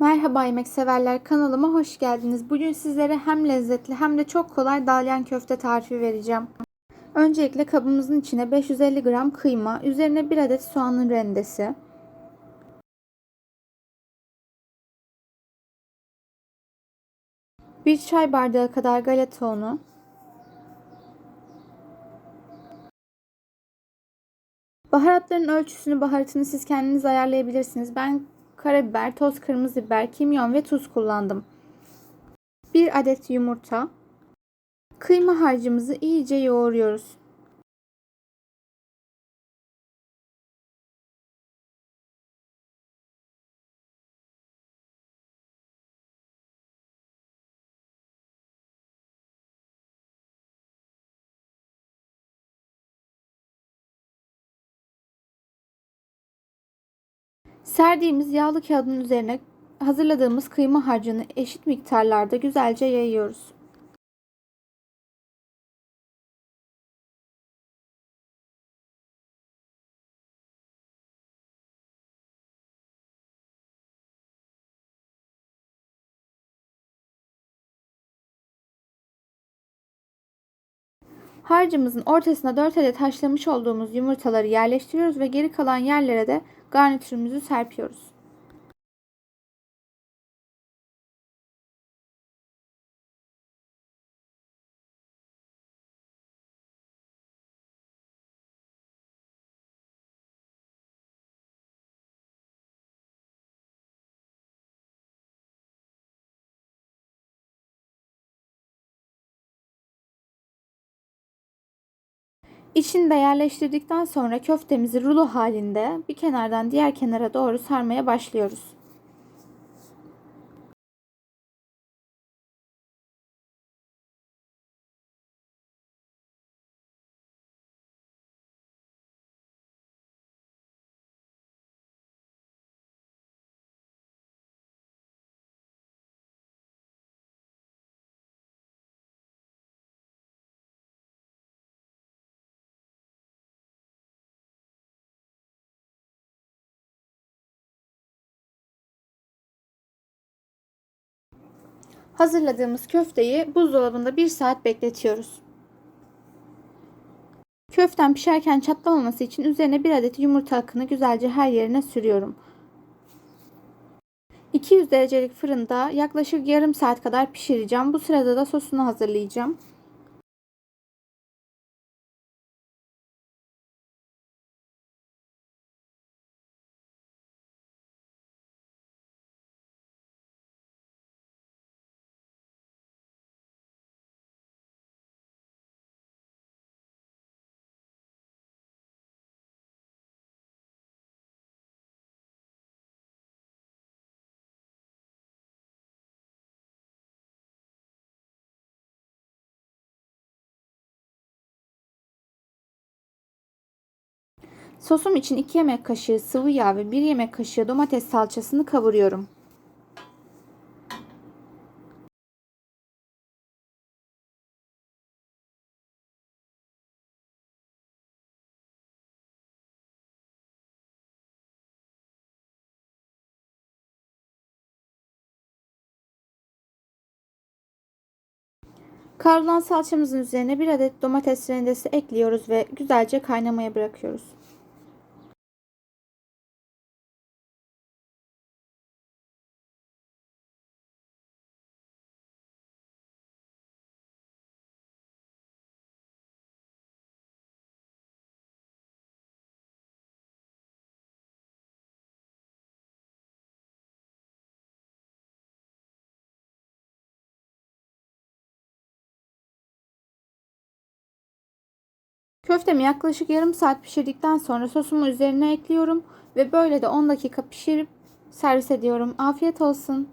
Merhaba yemek severler kanalıma hoş geldiniz. Bugün sizlere hem lezzetli hem de çok kolay dalyan köfte tarifi vereceğim. Öncelikle kabımızın içine 550 gram kıyma, üzerine 1 adet soğanın rendesi, bir çay bardağı kadar galeta unu, Baharatların ölçüsünü, baharatını siz kendiniz ayarlayabilirsiniz. Ben karabiber, toz kırmızı biber, kimyon ve tuz kullandım. Bir adet yumurta. Kıyma harcımızı iyice yoğuruyoruz. Serdiğimiz yağlı kağıdın üzerine hazırladığımız kıyma harcını eşit miktarlarda güzelce yayıyoruz. Harcımızın ortasına 4 adet haşlamış olduğumuz yumurtaları yerleştiriyoruz ve geri kalan yerlere de garnitürümüzü serpiyoruz. İçini de yerleştirdikten sonra köftemizi rulo halinde bir kenardan diğer kenara doğru sarmaya başlıyoruz. Hazırladığımız köfteyi buzdolabında 1 saat bekletiyoruz. Köften pişerken çatlamaması için üzerine 1 adet yumurta akını güzelce her yerine sürüyorum. 200 derecelik fırında yaklaşık yarım saat kadar pişireceğim. Bu sırada da sosunu hazırlayacağım. Sosum için 2 yemek kaşığı sıvı yağ ve 1 yemek kaşığı domates salçasını kavuruyorum. Kavrulan salçamızın üzerine bir adet domates rendesi ekliyoruz ve güzelce kaynamaya bırakıyoruz. Köftemi yaklaşık yarım saat pişirdikten sonra sosumu üzerine ekliyorum ve böyle de 10 dakika pişirip servis ediyorum. Afiyet olsun.